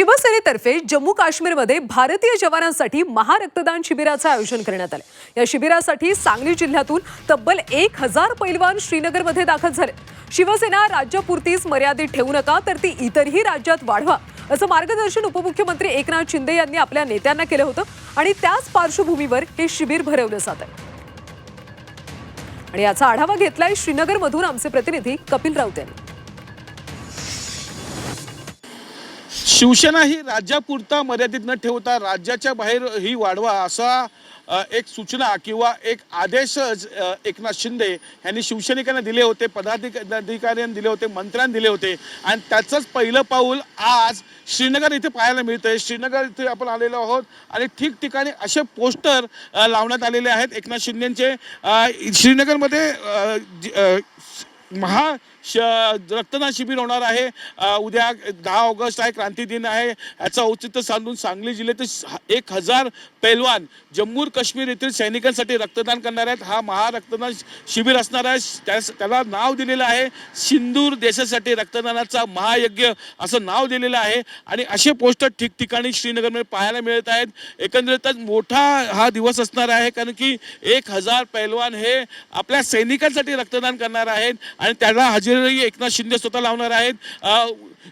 शिवसेनेतर्फे जम्मू काश्मीरमध्ये भारतीय जवानांसाठी महारक्तदान शिबिराचं आयोजन करण्यात आलं. या शिबिरासाठी सांगली जिल्ह्यातून तब्बल एक हजार पैलवान श्रीनगरमध्ये दाखल झाले. शिवसेना राज्यापुरतीच मर्यादित ठेवू नका तर ती इतरही राज्यात वाढवा असं मार्गदर्शन उपमुख्यमंत्री एकनाथ शिंदे यांनी आपल्या नेत्यांना केलं होतं आणि त्याच पार्श्वभूमीवर हे शिबिर भरवलं जात आहे. आणि याचा आढावा घेतलाय श्रीनगरमधून आमचे प्रतिनिधी कपिल राऊत यांनी. शिवसेना ही राज्यापुरता मर्यादित न ठेवता राज्याच्या बाहेर ही वाढवा असा एक सूचना किंवा एक आदेश एकनाथ शिंदे यांनी शिवसैनिकांना दिले होते पदाधिकाऱ्यांनी दिले होते मंत्र्यांनी दिले होते. आणि त्याचंच पहिलं पाऊल आज श्रीनगर इथे पाहायला मिळतंय. श्रीनगर इथे आपण आलेलो आहोत आणि ठिकठिकाणी असे पोस्टर लावण्यात आलेले आहेत एकनाथ शिंदेचे. श्रीनगरमध्ये महा श रक्तदान शिबिर होणार आहे. उद्या दहा ऑगस्ट आहे क्रांती दिन आहे. याचं औचित्य साधून सांगली जिल्ह्यातील एक हजार पैलवान जम्मू काश्मीर येथील सैनिकांसाठी रक्तदान करणार आहेत. हा महारक्तदान शिबिर असणार आहे. त्यास त्याला नाव दिलेलं आहे सिंदूर देशासाठी रक्तदानाचा महायज्ञ असं नाव दिलेलं आहे. आणि असे पोस्टर ठिकठिकाणी श्रीनगरमध्ये पाहायला मिळत आहेत. एकंदरीतच मोठा हा दिवस असणार आहे कारण की एक हजार पैलवान हे आपल्या सैनिकांसाठी रक्तदान करणार आहेत. आणि त्याला हजेरी एकनाथ शिंदे स्वतः लावणार आहेत.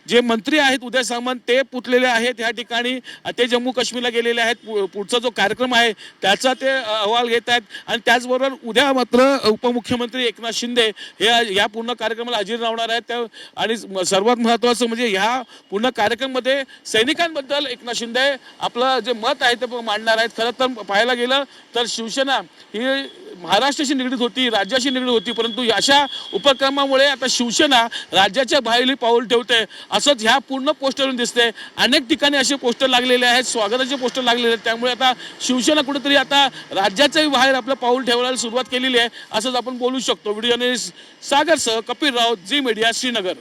जे मंत्री आहेत उदय सामंत ते पुतलेले आहेत या ठिकाणी. ते जम्मू काश्मीरला गेलेले आहेत. पु- पुढचा जो कार्यक्रम आहे त्याचा ते अहवाल घेत आहेत. आणि त्याचबरोबर उद्या मात्र उपमुख्यमंत्री एकनाथ शिंदे हे या पूर्ण कार्यक्रमाला हजेरी लावणार आहेत. त्या आणि सर्वात महत्त्वाचं म्हणजे ह्या पूर्ण कार्यक्रममध्ये सैनिकांबद्दल एकनाथ शिंदे आपलं जे मत आहे ते मांडणार आहेत. खरं तर पाहायला गेलं तर शिवसेना ही महाराष्ट्राशी निगडीत होती राज्याशी निगडीत होती परंतु अशा उपक्रमामुळे आता शिवसेना राज्याच्या बाहेरही पाऊल ठेवते. असंच ह्या पूर्ण पोस्टरवरून दिसते अनेक ठिकाणी असे पोस्टर लागलेले आहेत स्वागताचे पोस्टर लागलेले आहेत. त्यामुळे आता शिवसेना कुठेतरी आता राज्याच्याही बाहेर आपलं पाऊल ठेवायला सुरुवात केलेली आहे असंच आपण बोलू शकतो. व्हिडिओ सागर सह कपिल राऊत झी मीडिया श्रीनगर.